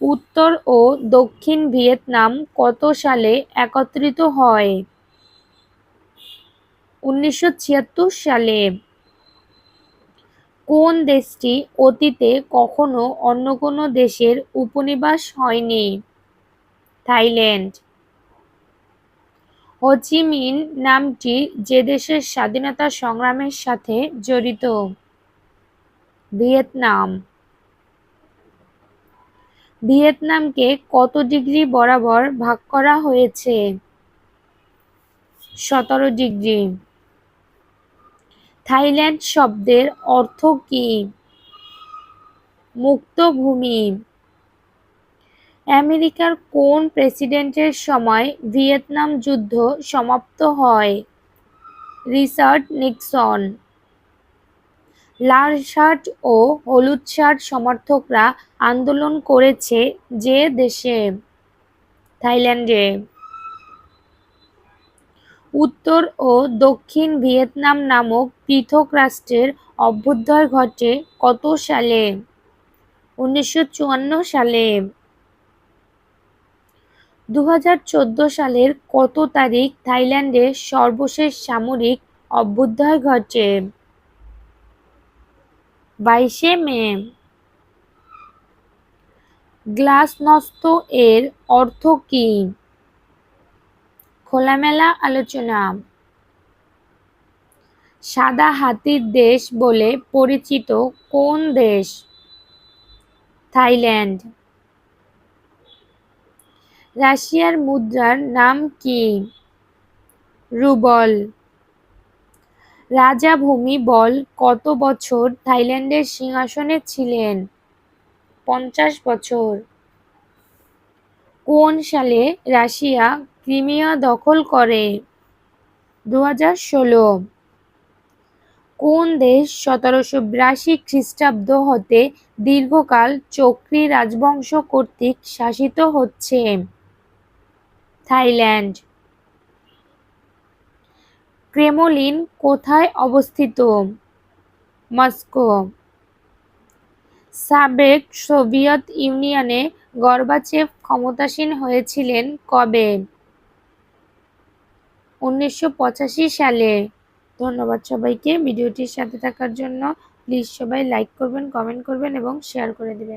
উত্তর ও দক্ষিণ ভিয়েতনাম কত সালে একত্রিত হয়? উনিশশো ছিয়াত্তর সালে। কোন দেশটি অতীতে কখনো অন্য কোনো দেশের উপনিবাস হয়নি? থাইল্যান্ড। হোচিমিন নামটি যে দেশের স্বাধীনতা সংগ্রামের সাথে জড়িত। ভিয়েতনাম। ভিয়েতনামকে কত ডিগ্রি বরাবর ভাগ করা হয়েছে? সতেরো ডিগ্রি। থাইল্যান্ড শব্দের অর্থ কি? মুক্ত ভূমি আমেরিকার কোন প্রেসিডেন্টের সময় ভিয়েতনাম যুদ্ধ সমাপ্ত হয়? Richard Nixon. লাল শার্ট ও হলুদ শার্ট সমর্থকরা আন্দোলন করেছে যে দেশে, থাইল্যান্ডে। উত্তর ও দক্ষিণ ভিয়েতনাম নামক পৃথক রাষ্ট্রের অভ্যুদয় ঘটে কত সালে? উনিশশো চুয়ান্ন সালে। দু হাজার চোদ্দ সালের কত তারিখ থাইল্যান্ডে সর্বশেষ সামরিক অভ্যুদয় ঘটে? বাইশে মে। গ্লাসনস্ত এর অর্থ কি? খোলামেলা আলোচনা। সাদা হাতির দেশ বলে পরিচিত কোন দেশ? থাইল্যান্ড। রাশিয়ার মুদ্রার নাম কি? রুবল। রাজা ভূমিবল কত বছর থাইল্যান্ডের সিংহাসনে ছিলেন? পঞ্চাশ বছর। কোন সালে রাশিয়া ক্রিমিয়া দখল করে? দু ষোলো। কোন দেশ সতেরোশো বিরাশি খ্রিস্টাব্দ হতে দীর্ঘকাল চক্রী রাজবংশ কর্তৃক শাসিত হচ্ছে? থাইল্যান্ড। ক্রেমলিন কোথায় অবস্থিত? মস্কো। সাবেক সোভিয়েত ইউনিয়নে গর্বাচেভ ক্ষমতাসীন হয়েছিলেন কবে? উনিশশো পঁচাশি সালে। ধন্যবাদ সবাইকে। ভিডিওটির সাথে থাকার জন্য প্লিজ সবাই লাইক করবেন কমেন্ট করবেন এবং শেয়ার করে দেবেন।